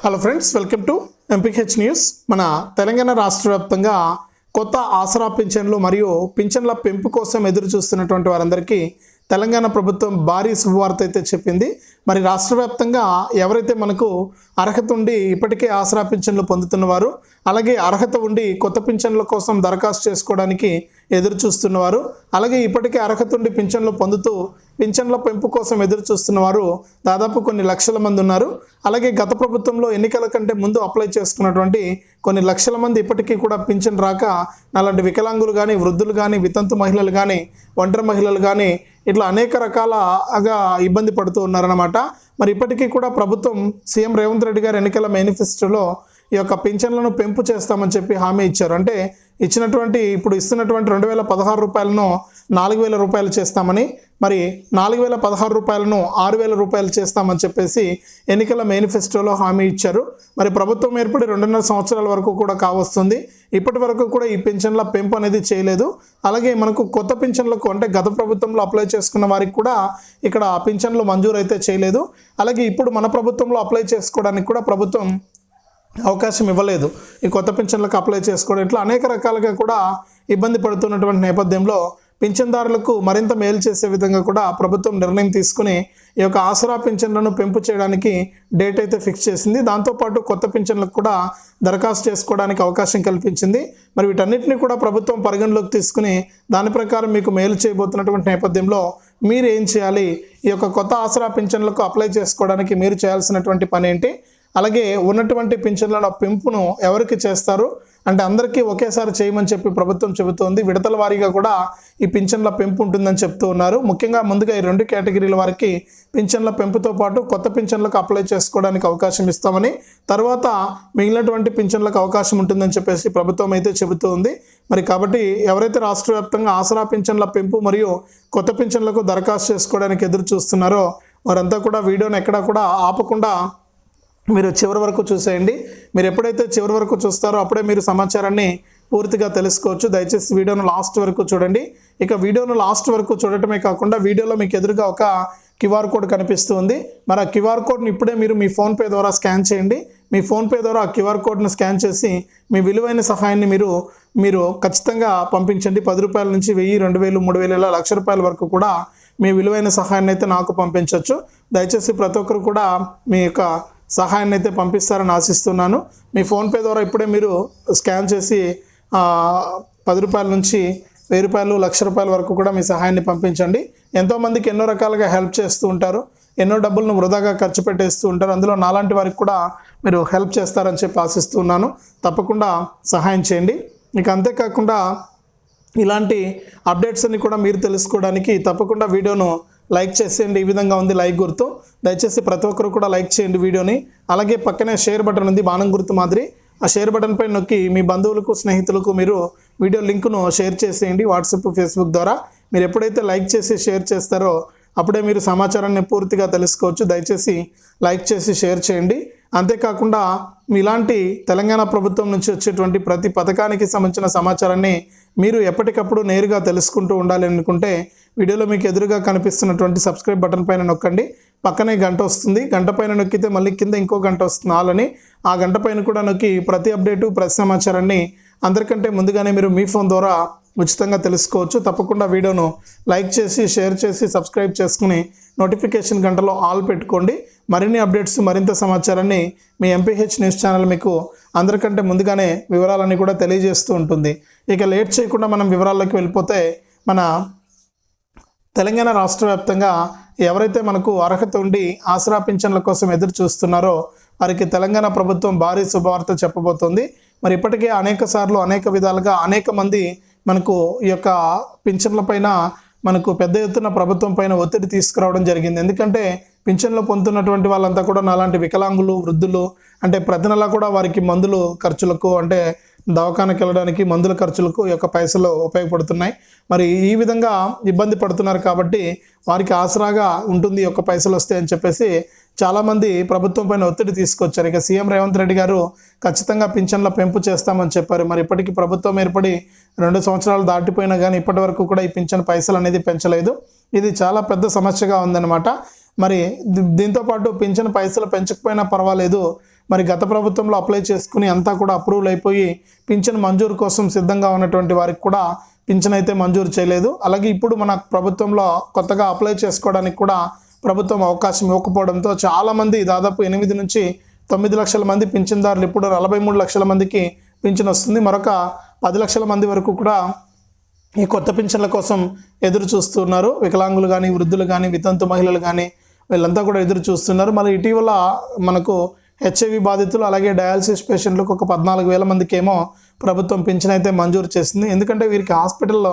Hello friends welcome to M P H news మన తెలంగాణ రాష్ట్ర వ్యాప్తంగా కొత్త ఆసరా పింఛన్లు మరియు పింఛన్ల పెంపు కోసం ఎదురు చూస్తున్నటువంటి వారందరికీ తెలంగాణ ప్రభుత్వం భారీ శుభవార్త అయితే చెప్పింది. మరి రాష్ట్ర వ్యాప్తంగా ఎవరైతే మనకు అర్హత ఉండి ఇప్పటికే ఆసరా పింఛన్లు పొందుతున్నవారు అలాగే అర్హత ఉండి కొత్త పింఛన్ల కోసం దరఖాస్తు చేసుకోవడానికి ఎదురు చూస్తున్నవారు అలాగే ఇప్పటికే అర్హత ఉండి పింఛన్లు పొందుతూ పింఛన్ల పెంపు కోసం ఎదురు చూస్తున్నవారు దాదాపు కొన్ని లక్షల మంది ఉన్నారు. అలాగే గత ప్రభుత్వంలో ఎన్నికల కంటే ముందు అప్లై చేసుకున్నటువంటి కొన్ని లక్షల మంది ఇప్పటికీ కూడా పింఛన్ రాక అలాంటి వికలాంగులు కానీ వృద్ధులు కానీ వితంతు మహిళలు కానీ ఒంటరి మహిళలు కానీ ఇట్లా అనేక రకాలగా ఇబ్బంది పడుతూ ఉన్నారన్నమాట. మరి ఇప్పటికీ కూడా ప్రభుత్వం సీఎం రేవంత్ రెడ్డి గారు ఎన్నికల మేనిఫెస్టోలో ఈ యొక్క పింఛన్లను పెంపు చేస్తామని చెప్పి హామీ ఇచ్చారు. అంటే ఇచ్చినటువంటి ఇప్పుడు ఇస్తున్నటువంటి రెండు వేల పదహారు రూపాయలను నాలుగు వేల రూపాయలు చేస్తామని మరి నాలుగు వేల పదహారు రూపాయలను ఆరు వేల రూపాయలు చేస్తామని చెప్పేసి ఎన్నికల మేనిఫెస్టోలో హామీ ఇచ్చారు. మరి ప్రభుత్వం ఏర్పడి రెండున్నర సంవత్సరాల వరకు కూడా కావస్తుంది. ఇప్పటి వరకు కూడా ఈ పింఛన్ల పెంపు అనేది చేయలేదు. అలాగే మనకు కొత్త పింఛన్లకు అంటే గత ప్రభుత్వంలో అప్లై చేసుకున్న వారికి కూడా ఇక్కడ పింఛన్లు మంజూరు అయితే చేయలేదు. అలాగే ఇప్పుడు మన ప్రభుత్వంలో అప్లై చేసుకోవడానికి కూడా ప్రభుత్వం అవకాశం ఇవ్వలేదు. ఈ కొత్త పింఛన్లకు అప్లై చేసుకోవడం ఇట్లా అనేక రకాలుగా కూడా ఇబ్బంది పడుతున్నటువంటి నేపథ్యంలో పింఛన్దారులకు మరింత మేలు చేసే విధంగా కూడా ప్రభుత్వం నిర్ణయం తీసుకుని ఈ యొక్క ఆసరా పింఛన్లను పెంపు చేయడానికి డేట్ అయితే ఫిక్స్ చేసింది. దాంతోపాటు కొత్త పింఛన్లకు కూడా దరఖాస్తు చేసుకోవడానికి అవకాశం కల్పించింది. మరి వీటన్నిటిని కూడా ప్రభుత్వం పరిగణలోకి తీసుకుని దాని ప్రకారం మీకు మేలు చేయబోతున్నటువంటి నేపథ్యంలో మీరు ఏం చేయాలి? ఈ యొక్క కొత్త ఆసరా పింఛన్లకు అప్లై చేసుకోవడానికి మీరు చేయాల్సినటువంటి పని ఏంటి? అలాగే ఉన్నటువంటి పింఛన్ల పెంపును ఎవరికి చేస్తారు? అంటే అందరికీ ఒకేసారి చేయమని చెప్పి ప్రభుత్వం చెబుతోంది. విడతల వారీగా కూడా ఈ పింఛన్ల పెంపు ఉంటుందని చెప్తూ ఉన్నారు. ముఖ్యంగా ముందుగా ఈ రెండు కేటగిరీల వారికి పింఛన్ల పెంపుతో పాటు కొత్త పింఛన్లకు అప్లై చేసుకోవడానికి అవకాశం ఇస్తామని తర్వాత మిగిలినటువంటి పింఛన్లకు అవకాశం ఉంటుందని చెప్పేసి ప్రభుత్వం అయితే చెబుతూ ఉంది. మరి కాబట్టి ఎవరైతే రాష్ట్ర వ్యాప్తంగా ఆసరా పింఛన్ల పెంపు మరియు కొత్త పింఛన్లకు దరఖాస్తు చేసుకోవడానికి ఎదురు చూస్తున్నారో వారంతా కూడా వీడియోని ఎక్కడా కూడా ఆపకుండా మీరు చివరి వరకు చూసేయండి. మీరు ఎప్పుడైతే చివరి వరకు చూస్తారో అప్పుడే మీరు సమాచారాన్ని పూర్తిగా తెలుసుకోవచ్చు. దయచేసి వీడియోను లాస్ట్ వరకు చూడండి. ఇక వీడియోను లాస్ట్ వరకు చూడటమే కాకుండా వీడియోలో మీకు ఎదురుగా ఒక క్యూఆర్ కోడ్ కనిపిస్తుంది మరి ఆ క్యూఆర్ కోడ్ని ఇప్పుడే మీరు మీ ఫోన్పే ద్వారా స్కాన్ చేయండి. మీ ఫోన్పే ద్వారా ఆ క్యూఆర్ కోడ్ను స్కాన్ చేసి మీ విలువైన సహాయాన్ని మీరు మీరు ఖచ్చితంగా పంపించండి. పది రూపాయల నుంచి వెయ్యి రెండు వేలు మూడు వేలు ఇలా లక్ష రూపాయల వరకు కూడా మీ విలువైన సహాయాన్ని అయితే నాకు పంపించవచ్చు దయచేసి ప్రతి ఒక్కరు కూడా మీ యొక్క సహాయాన్ని అయితే పంపిస్తారని ఆశిస్తున్నాను. మీ ఫోన్పే ద్వారా ఇప్పుడే మీరు స్కాన్ చేసి పది రూపాయల నుంచి వెయ్యి రూపాయలు లక్ష రూపాయల వరకు కూడా మీ సహాయాన్ని పంపించండి. ఎంతోమందికి ఎన్నో రకాలుగా హెల్ప్ చేస్తూ ఉంటారు. ఎన్నో డబ్బులను వృధాగా ఖర్చు పెట్టేస్తూ ఉంటారు. అందులో నాలాంటి వారికి కూడా మీరు హెల్ప్ చేస్తారని చెప్పి ఆశిస్తున్నాను. తప్పకుండా సహాయం చేయండి. మీకు అంతేకాకుండా ఇలాంటి అప్డేట్స్ అన్ని కూడా మీరు తెలుసుకోవడానికి తప్పకుండా వీడియోను లైక్ చేసేయండి ఈ విధంగా ఉంది లైక్ గుర్తు. దయచేసి ప్రతి ఒక్కరు కూడా లైక్ చేయండి వీడియోని. అలాగే పక్కనే షేర్ బటన్ ఉంది బాణం గుర్తు మాదిరి. ఆ షేర్ బటన్ పై నొక్కి మీ బంధువులకు స్నేహితులకు మీరు వీడియో లింకును షేర్ చేసేయండి వాట్సాప్ ఫేస్బుక్ ద్వారా. మీరు ఎప్పుడైతే లైక్ చేసి షేర్ చేస్తారో అప్పుడే మీరు సమాచారాన్ని పూర్తిగా తెలుసుకోవచ్చు. దయచేసి లైక్ చేసి షేర్ చేయండి. అంతేకాకుండా ఇలాంటి తెలంగాణ ప్రభుత్వం నుంచి వచ్చేటువంటి ప్రతి పథకానికి సంబంధించిన సమాచారాన్ని మీరు ఎప్పటికప్పుడు నేరుగా తెలుసుకుంటూ ఉండాలి అనుకుంటే వీడియోలో మీకు ఎదురుగా కనిపిస్తున్నటువంటి సబ్స్క్రైబ్ బటన్ పైన నొక్కండి. పక్కనే గంట వస్తుంది. గంట పైన నొక్కితే మళ్ళీ కింద ఇంకో గంట వస్తుంది ఆలని ఆ గంట పైన కూడా నొక్కి ప్రతి అప్డేటు ప్రతి సమాచారాన్ని అందరికంటే ముందుగానే మీరు మీ ఫోన్ ద్వారా ఉచితంగా తెలుసుకోవచ్చు. తప్పకుండా వీడియోను లైక్ చేసి షేర్ చేసి సబ్స్క్రైబ్ చేసుకుని నోటిఫికేషన్ గంటలో ఆల్ పెట్టుకోండి. మరిన్ని అప్డేట్స్ మరింత సమాచారాన్ని మీ ఎంపీహెచ్ న్యూస్ ఛానల్ మీకు అందరికంటే ముందుగానే వివరాలన్నీ కూడా తెలియజేస్తూ ఉంటుంది. ఇక లేట్ చేయకుండా మనం వివరాల్లోకి వెళ్ళిపోతే మన తెలంగాణ రాష్ట్ర వ్యాప్తంగా ఎవరైతే మనకు అర్హత ఉండి ఆసరా పింఛన్ల కోసం ఎదురు చూస్తున్నారో వారికి తెలంగాణ ప్రభుత్వం భారీ శుభవార్త చెప్పబోతోంది. మరి ఇప్పటికే అనేక సార్లు అనేక విధాలుగా అనేక మంది మనకు ఈ యొక్క పింఛన్ల పైన మనకు పెద్ద ఎత్తున ప్రభుత్వం పైన ఒత్తిడి తీసుకురావడం జరిగింది. ఎందుకంటే పింఛన్లు పొందుతున్నటువంటి వాళ్ళంతా కూడా నాలాంటి వికలాంగులు వృద్ధులు అంటే ప్రతి నెల కూడా వారికి మందులు ఖర్చులకు అంటే దవాఖానకి వెళ్ళడానికి మందుల ఖర్చులకు ఈ యొక్క పైసలు ఉపయోగపడుతున్నాయి. మరి ఈ విధంగా ఇబ్బంది పడుతున్నారు కాబట్టి వారికి ఆసరాగా ఉంటుంది ఈ యొక్క పైసలు వస్తాయని చెప్పేసి చాలామంది ప్రభుత్వం పైన ఒత్తిడి తీసుకొచ్చారు. ఇక సీఎం రేవంత్ రెడ్డి గారు ఖచ్చితంగా పింఛన్ల పెంపు చేస్తామని చెప్పారు. మరి ఇప్పటికీ ప్రభుత్వం ఏర్పడి రెండు సంవత్సరాలు దాటిపోయినా కానీ ఇప్పటి వరకు కూడా ఈ పింఛన్ పైసలు అనేది పెంచలేదు. ఇది చాలా పెద్ద సమస్యగా ఉందన్నమాట. మరి దీ- దీంతో పాటు పింఛన్ పైసలు పెంచకపోయినా పర్వాలేదు. మరి గత ప్రభుత్వంలో అప్లై చేసుకుని అంతా కూడా అప్రూవల్ అయిపోయి పింఛన్ మంజూరు కోసం సిద్ధంగా ఉన్నటువంటి వారికి కూడా పింఛన్ అయితే మంజూరు చేయలేదు. అలాగే ఇప్పుడు మన ప్రభుత్వంలో కొత్తగా అప్లై చేసుకోవడానికి కూడా ప్రభుత్వం అవకాశం ఇవ్వకపోవడంతో చాలామంది దాదాపు ఎనిమిది నుంచి తొమ్మిది లక్షల మంది పింఛన్దారులు ఇప్పుడు నలభై మూడు లక్షల మందికి పింఛన్ వస్తుంది. మరొక పది లక్షల మంది వరకు కూడా ఈ కొత్త పింఛన్ల కోసం ఎదురు చూస్తున్నారు. వికలాంగులు కానీ వృద్ధులు కానీ వితంతు మహిళలు కానీ వీళ్ళంతా కూడా ఎదురు చూస్తున్నారు. మరి ఇటీవల మనకు హెచ్ఐవి బాధితులు అలాగే డయాలసిస్ పేషెంట్లకు ఒక పద్నాలుగు వేల మందికి ఏమో ప్రభుత్వం పింఛన్ అయితే మంజూరు చేసింది. ఎందుకంటే వీరికి హాస్పిటల్లో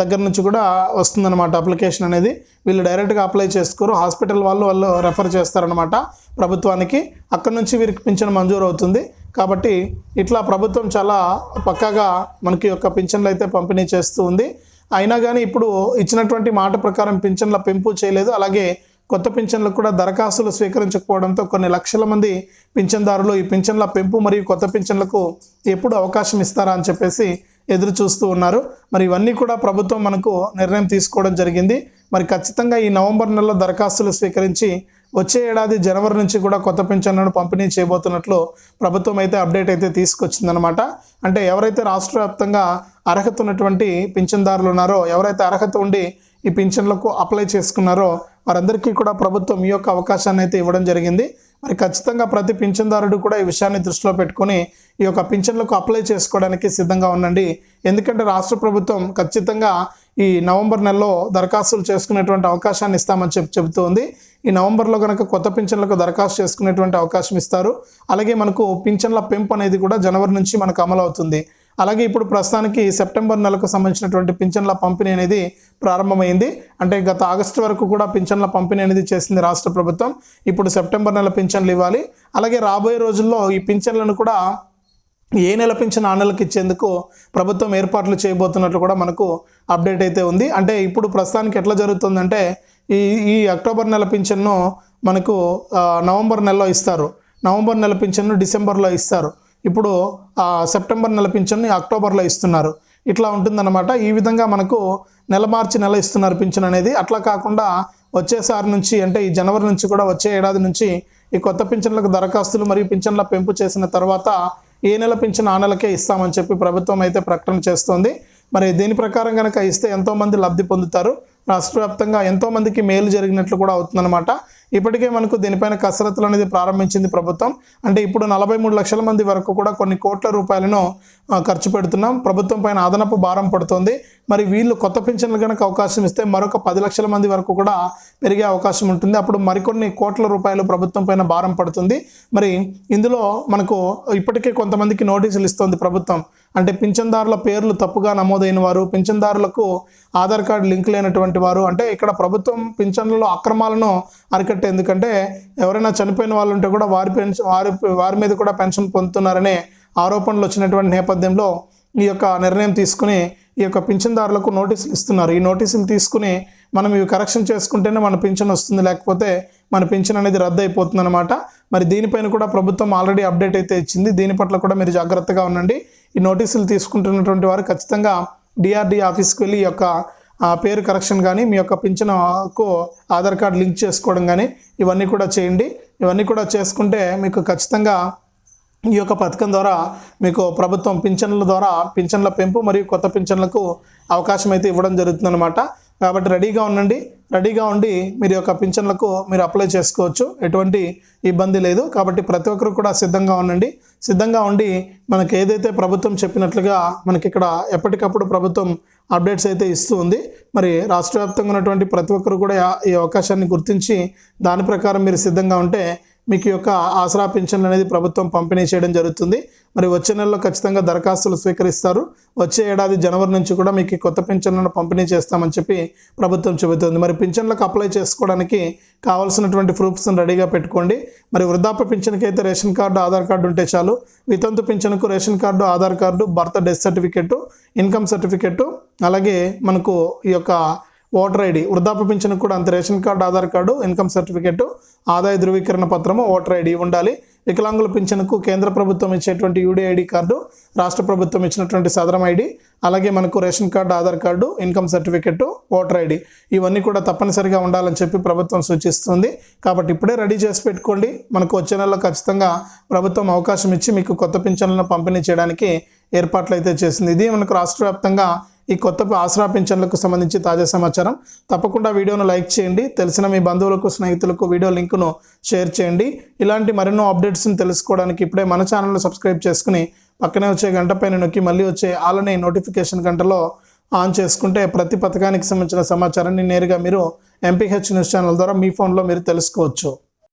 దగ్గర నుంచి కూడా వస్తుందన్నమాట అప్లికేషన్ అనేది. వీళ్ళు డైరెక్ట్గా అప్లై చేసుకోరు. హాస్పిటల్ వాళ్ళు వాళ్ళు రెఫర్ చేస్తారనమాట ప్రభుత్వానికి. అక్కడ నుంచి వీరికి పింఛన్ మంజూరు అవుతుంది. కాబట్టి ఇట్లా ప్రభుత్వం చాలా పక్కాగా మనకి యొక్క పింఛన్లు అయితే పంపిణీ చేస్తూ ఉంది. అయినా కానీ ఇప్పుడు ఇచ్చినటువంటి మాట ప్రకారం పింఛన్ల పెంపు చేయలేదు. అలాగే కొత్త పింఛన్లకు కూడా దరఖాస్తులు స్వీకరించకపోవడంతో కొన్ని లక్షల మంది పింఛన్దారులు ఈ పింఛన్ల పెంపు మరియు కొత్త పింఛన్లకు ఎప్పుడు అవకాశం ఇస్తారా అని చెప్పేసి ఎదురు చూస్తూ ఉన్నారు. మరి ఇవన్నీ కూడా ప్రభుత్వం మనకు నిర్ణయం తీసుకోవడం జరిగింది. మరి ఖచ్చితంగా ఈ నవంబర్ నెలలో దరఖాస్తులు స్వీకరించి వచ్చే ఏడాది జనవరి నుంచి కూడా కొత్త పింఛన్లను పంపిణీ చేయబోతున్నట్లు ప్రభుత్వం అయితే అప్డేట్ అయితే తీసుకొచ్చిందనమాట అంటే ఎవరైతే రాష్ట్ర వ్యాప్తంగా అర్హత ఉన్నటువంటి పింఛన్దారులు ఉన్నారో ఎవరైతే అర్హత ఉండి ఈ పింఛన్లకు అప్లై చేసుకున్నారో వారందరికీ కూడా ప్రభుత్వం ఈ యొక్క అవకాశాన్ని అయితే ఇవ్వడం జరిగింది. మరి ఖచ్చితంగా ప్రతి పింఛన్దారుడు కూడా ఈ విషయాన్ని దృష్టిలో పెట్టుకొని ఈ యొక్క పింఛన్లకు అప్లై చేసుకోవడానికి సిద్ధంగా ఉండండి. ఎందుకంటే రాష్ట్ర ప్రభుత్వం ఖచ్చితంగా ఈ నవంబర్ నెలలో దరఖాస్తులు చేసుకునేటువంటి అవకాశాన్ని ఇస్తామని చెప్పి చెబుతోంది. ఈ నవంబర్లో కనుక కొత్త పింఛన్లకు దరఖాస్తు చేసుకునేటువంటి అవకాశం ఇస్తారు. అలాగే మనకు పింఛన్ల పెంపు అనేది కూడా జనవరి నుంచి మనకు అమలు అవుతుంది అలాగే ఇప్పుడు ప్రస్తుతానికి సెప్టెంబర్ నెలకు సంబంధించినటువంటి పింఛన్ల పంపిణీ అనేది ప్రారంభమైంది. అంటే గత ఆగస్టు వరకు కూడా పింఛన్ల పంపిణీ అనేది చేసింది రాష్ట్ర ప్రభుత్వం. ఇప్పుడు సెప్టెంబర్ నెల పింఛన్లు ఇవ్వాలి. అలాగే రాబోయే రోజుల్లో ఈ పింఛన్లను కూడా ఏ నెల పింఛన్ ఆ నెలకు ఇచ్చేందుకు ప్రభుత్వం ఏర్పాట్లు చేయబోతున్నట్లు కూడా మనకు అప్డేట్ అయితే ఉంది. అంటే ఇప్పుడు ప్రస్తుతానికి ఎట్లా జరుగుతుందంటే ఈ ఈ అక్టోబర్ నెల పింఛన్ను మనకు నవంబర్ నెలలో ఇస్తారు. నవంబర్ నెల పింఛన్ను డిసెంబర్లో ఇస్తారు. ఇప్పుడు సెప్టెంబర్ నెల పింఛన్ని అక్టోబర్లో ఇస్తున్నారు. ఇట్లా ఉంటుందన్నమాట. ఈ విధంగా మనకు నెల మార్చి నెల ఇస్తున్నారు పింఛన్ అనేది. అట్లా కాకుండా వచ్చేసారి నుంచి అంటే ఈ జనవరి నుంచి కూడా వచ్చే ఏడాది నుంచి ఈ కొత్త పింఛన్లకు దరఖాస్తులు మరియు పింఛన్ల పెంపు చేసిన తర్వాత ఏ నెల పింఛన్ ఆ నెలకే ఇస్తామని చెప్పి ప్రభుత్వం అయితే ప్రకటన చేస్తోంది. మరి దీని ప్రకారం కనుక ఇస్తే ఎంతోమంది లబ్ధి పొందుతారు. రాష్ట్ర వ్యాప్తంగా ఎంతోమందికి మేలు జరిగినట్లు కూడా అవుతుందన్నమాట. ఇప్పటికే మనకు దీనిపైన కసరత్తులు అనేది ప్రారంభించింది ప్రభుత్వం. అంటే ఇప్పుడు నలభై మూడు లక్షల మంది వరకు కూడా కొన్ని కోట్ల రూపాయలను ఖర్చు పెడుతున్నాం. ప్రభుత్వం పైన అదనపు భారం పడుతుంది. మరి వీళ్ళు కొత్త పింఛన్లు కనుక అవకాశం ఇస్తే మరొక పది లక్షల మంది వరకు కూడా పెరిగే అవకాశం ఉంటుంది. అప్పుడు మరికొన్ని కోట్ల రూపాయలు ప్రభుత్వం పైన భారం పడుతుంది. మరి ఇందులో మనకు ఇప్పటికే కొంతమందికి నోటీసులు ఇస్తుంది ప్రభుత్వం. అంటే పింఛన్దారుల పేర్లు తప్పుగా నమోదైన వారు పింఛన్దారులకు ఆధార్ కార్డు లింక్ లేనటువంటి వారు. అంటే ఇక్కడ ప్రభుత్వం పింఛన్లలో అక్రమాలను అరికట్టే ఎందుకంటే ఎవరైనా చనిపోయిన వాళ్ళు ఉంటే కూడా వారి పెన్షన్ వారి వారి మీద కూడా పెన్షన్ పొందుతున్నారనే ఆరోపణలు వచ్చినటువంటి నేపథ్యంలో ఈ యొక్క నిర్ణయం తీసుకుని ఈ యొక్క పింఛన్దారులకు నోటీసులు ఇస్తున్నారు. ఈ నోటీసులు తీసుకుని మనం ఇవి కరెక్షన్ చేసుకుంటేనే మన పింఛన్ వస్తుంది. లేకపోతే మన పింఛన్ అనేది రద్దు అయిపోతుంది అనమాట మరి దీనిపైన కూడా ప్రభుత్వం ఆల్రెడీ అప్డేట్ అయితే ఇచ్చింది. దీని పట్ల కూడా మీరు జాగ్రత్తగా ఉండండి. ఈ నోటీసులు తీసుకుంటున్నటువంటి వారు ఖచ్చితంగా డిఆర్డీ ఆఫీస్కి వెళ్ళి ఈ యొక్క ఆ, పేరు కరెక్షన్ కానీ మీ యొక్క పింఛన్కు ఆధార్ కార్డ్ లింక్ చేసుకోవడం కానీ ఇవన్నీ కూడా చేయండి. ఇవన్నీ కూడా చేసుకుంటే మీకు ఖచ్చితంగా ఈ యొక్క పథకం ద్వారా మీకు ప్రభుత్వం పింఛన్ల ద్వారా పింఛన్ల పెంపు మరియు కొత్త పింఛన్లకు అవకాశం అయితే ఇవ్వడం జరుగుతుందన్నమాట. కాబట్టి రెడీగా ఉండండి. రెడీగా ఉండి మీరు యొక్క పింఛన్లకు మీరు అప్లై చేసుకోవచ్చు. ఎటువంటి ఇబ్బంది లేదు. కాబట్టి ప్రతి ఒక్కరు కూడా సిద్ధంగా ఉండండి. సిద్ధంగా ఉండి మనకి ఏదైతే ప్రభుత్వం చెప్పినట్లుగా మనకి ఇక్కడ ఎప్పటికప్పుడు ప్రభుత్వం అప్డేట్స్ అయితే ఇస్తూ ఉంది. మరి రాష్ట్ర వ్యాప్తంగా ఉన్నటువంటి ప్రతి ఒక్కరు కూడా ఈ అవకాశాన్ని గుర్తించి దాని ప్రకారం మీరు సిద్ధంగా ఉంటే మీకు యొక్క ఆసరా పింఛన్లు అనేది ప్రభుత్వం పంపిణీ చేయడం జరుగుతుంది. మరి వచ్చే నెలలో ఖచ్చితంగా దరఖాస్తులు స్వీకరిస్తారు. వచ్చే ఏడాది జనవరి నుంచి కూడా మీకు కొత్త పింఛన్లను పంపిణీ చేస్తామని చెప్పి ప్రభుత్వం చెబుతుంది. మరి పింఛన్లకు అప్లై చేసుకోవడానికి కావాల్సినటువంటి ప్రూఫ్స్ని రెడీగా పెట్టుకోండి. మరి వృద్ధాప్య పింఛన్కి అయితే రేషన్ కార్డు ఆధార్ కార్డు ఉంటే చాలు. వితంతు పింఛన్కు ration card Aadhaar card birth death certificate income certificate అలాగే మనకు ఈ యొక్క ఓటర్ ఐడి వృద్ధాప్య పింఛన్ కూడా అంతే. Ration card Aadhaar card income certificate ఆదాయ ధృవీకరణ పత్రము ఓటర్ ఐడి ఉండాలి. వికలాంగుల పింఛన్కు కేంద్ర ప్రభుత్వం ఇచ్చేటువంటి యూడిఐడి కార్డు రాష్ట్ర ప్రభుత్వం ఇచ్చినటువంటి సదరం ఐడి అలాగే మనకు ration card Aadhaar card income certificate voter ID. ఇవన్నీ కూడా తప్పనిసరిగా ఉండాలని చెప్పి ప్రభుత్వం సూచిస్తుంది. కాబట్టి ఇప్పుడే రెడీ చేసి పెట్టుకోండి. మనకు వచ్చే నెలలో ఖచ్చితంగా ప్రభుత్వం అవకాశం ఇచ్చి మీకు కొత్త పింఛన్లను పంపిణీ చేయడానికి ఏర్పాట్లు అయితే చేసింది. ఇది మనకు రాష్ట్ర వ్యాప్తంగా ఈ కొత్త ఆసరా పింఛన్లకు సంబంధించి తాజా సమాచారం. తప్పకుండా వీడియోను లైక్ చేయండి. తెలిసిన మీ బంధువులకు స్నేహితులకు వీడియో లింకును షేర్ చేయండి. ఇలాంటి మరెన్నో అప్డేట్స్ని తెలుసుకోవడానికి ఇప్పుడే మన ఛానల్ను సబ్స్క్రైబ్ చేసుకుని పక్కనే వచ్చే గంట పైన నొక్కి మళ్ళీ వచ్చే ఆలనే నోటిఫికేషన్ గంటలో ఆన్ చేసుకుంటే ప్రతి పథకానికి సంబంధించిన సమాచారాన్ని నేరుగా మీరు ఎంపీహెచ్ న్యూస్ ఛానల్ ద్వారా మీ ఫోన్లో మీరు తెలుసుకోవచ్చు.